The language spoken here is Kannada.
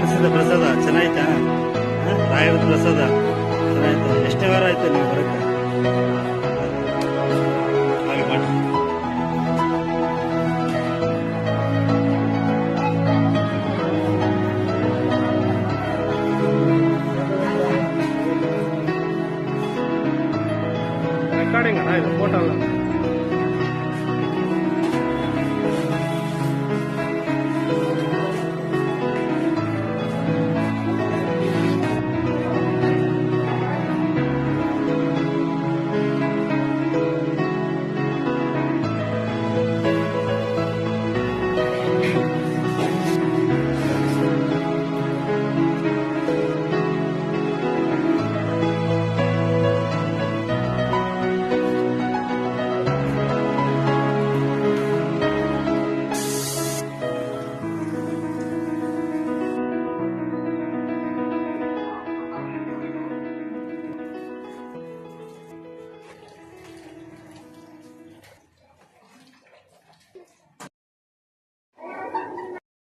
ಅನಿಸಿದ ಪ್ರಸಾದ? ಚೆನ್ನಾಯ್ತಾ ರಾಯರ ಪ್ರಸಾದ? ಚೆನ್ನಾಯ್ತಾ ಎಷ್ಟೇ ವಾರ ಆಯ್ತು ನೀವು ಬರೋಕ್ಕೆ? ரெக்கார்டிங் அண்ணா இது